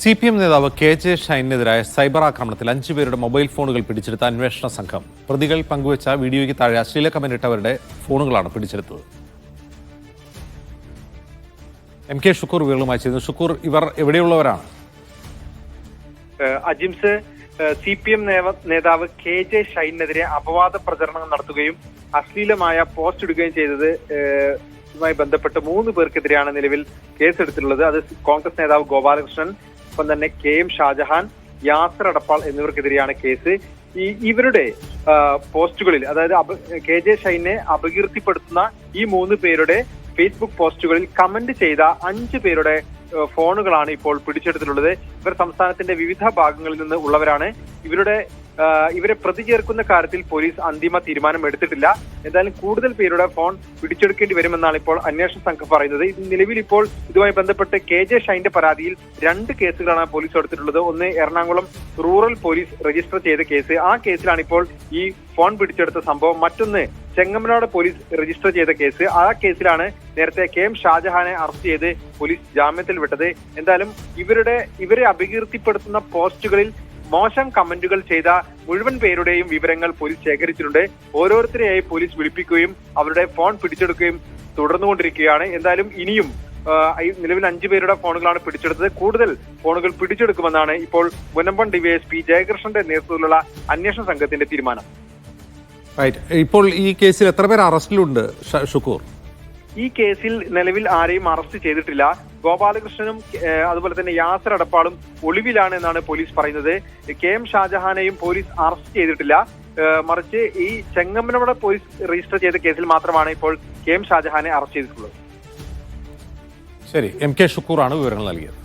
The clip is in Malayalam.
സി പി എം നേതാവ് കെ ജെ ഷൈനെതിരായ സൈബർ ആക്രമണത്തിൽ അഞ്ചു പേരുടെ മൊബൈൽ ഫോണുകൾ പിടിച്ചെടുത്ത അന്വേഷണ സംഘം. പ്രതികൾ പങ്കുവച്ച വീഡിയോയ്ക്ക് താഴെ അശ്ലീല കമന്റിട്ടവരുടെ ഫോണുകളാണ് പിടിച്ചെടുത്തത്. എം കെ ഷുക്കൂർ വിവരങ്ങളുമായി ചെയ്യുന്നു ഷുക്കൂർ ഇവർ എവിടെയുള്ളവരാണ്? അജിംസ് സി പി എം നേതാവ് കെ ജെ ഷൈനെതിരെ അപവാദ പ്രചരണം നടത്തുകയും അശ്ലീലമായ പോസ്റ്റ് ഇടുകയും ചെയ്തത് ഇതുമായി ബന്ധപ്പെട്ട് മൂന്ന് പേർക്കെതിരെയാണ് നിലവിൽ കേസെടുത്തിട്ടുള്ളത്. അത് കോൺഗ്രസ് നേതാവ് ഗോപാലകൃഷ്ണൻ ഒപ്പം തന്നെ കെ എം ഷാജഹാൻ യാസർ അടപ്പാൾ എന്നിവർക്കെതിരെയാണ് കേസ്. ഈ ഇവരുടെ പോസ്റ്റുകളിൽ അതായത് കെ ജെ ഷൈനെ അപകീർത്തിപ്പെടുത്തുന്ന ഈ മൂന്ന് പേരുടെ ഫേസ്ബുക്ക് പോസ്റ്റുകളിൽ കമന്റ് ചെയ്ത അഞ്ച് പേരുടെ ഫോണുകളാണ് ഇപ്പോൾ പിടിച്ചെടുത്തിട്ടുള്ളത്. ഇവർ സംസ്ഥാനത്തിന്റെ വിവിധ ഭാഗങ്ങളിൽ നിന്ന് ഉള്ളവരാണ്. ഇവരുടെ ഇവരെ പ്രതി ചേർക്കുന്ന കാര്യത്തിൽ പോലീസ് അന്തിമ തീരുമാനം എടുത്തിട്ടില്ല. എന്തായാലും കൂടുതൽ പേരുടെ ഫോൺ പിടിച്ചെടുക്കേണ്ടി വരുമെന്നാണ് ഇപ്പോൾ അന്വേഷണ സംഘം പറയുന്നത്. നിലവിൽ ഇപ്പോൾ ഇതുമായി ബന്ധപ്പെട്ട് കെ ജെ ഷൈന്റെ പരാതിയിൽ രണ്ട് കേസുകളാണ് പോലീസ് എടുത്തിട്ടുള്ളത്. ഒന്ന് എറണാകുളം റൂറൽ പോലീസ് രജിസ്റ്റർ ചെയ്ത കേസ്. ആ കേസിലാണ് ഇപ്പോൾ ഈ ഫോൺ പിടിച്ചെടുത്ത സംഭവം. മറ്റൊന്ന് ചെങ്ങമനാട് പോലീസ് രജിസ്റ്റർ ചെയ്ത കേസ്. ആ കേസിലാണ് നേരത്തെ കെ എം ഷാജഹാനെ അറസ്റ്റ് ചെയ്ത് പോലീസ് ജാമ്യത്തിൽ വിട്ടത്. എന്തായാലും ഇവരുടെ ഇവരെ അപകീർത്തിപ്പെടുത്തുന്ന പോസ്റ്റുകളിൽ മോശം കമന്റുകൾ ചെയ്ത മുഴുവൻ പേരുടെയും വിവരങ്ങൾ പോലീസ് ശേഖരിച്ചിട്ടുണ്ട്. ഓരോരുത്തരെയായി പോലീസ് വിളിപ്പിക്കുകയും അവരുടെ ഫോൺ പിടിച്ചെടുക്കുകയും തുടർന്നുകൊണ്ടിരിക്കുകയാണ്. എന്തായാലും ഇനിയും നിലവിൽ അഞ്ചു പേരുടെ ഫോണുകളാണ് പിടിച്ചെടുത്തത്. കൂടുതൽ ഫോണുകൾ പിടിച്ചെടുക്കുമെന്നാണ് ഇപ്പോൾ മുനമ്പം ഡിവൈഎസ്പി ജയകൃഷ്ണന്റെ നേതൃത്വത്തിലുള്ള അന്വേഷണ സംഘത്തിന്റെ തീരുമാനം. ഇപ്പോൾ ഈ കേസിൽ എത്ര പേർ അറസ്റ്റിലുണ്ട് ഷുക്കൂർ? ഈ കേസിൽ നിലവിൽ ആരെയും അറസ്റ്റ് ചെയ്തിട്ടില്ല. ഗോപാലകൃഷ്ണനും അതുപോലെ തന്നെ യാസർ അടപ്പാളും ഒളിവിലാണ് എന്നാണ് പോലീസ് പറയുന്നത്. കെ എം ഷാജഹാനെയും പോലീസ് അറസ്റ്റ് ചെയ്തിട്ടില്ല. മറിച്ച് ഈ ചെങ്ങമ്മനോട് പോലീസ് രജിസ്റ്റർ ചെയ്ത കേസിൽ മാത്രമാണ് ഇപ്പോൾ കെ എം ഷാജഹാനെ അറസ്റ്റ് ചെയ്തിട്ടുള്ളത്. ശരി എം കെ ഷുക്കൂറാണ് വിവരങ്ങൾ നൽകിയത്.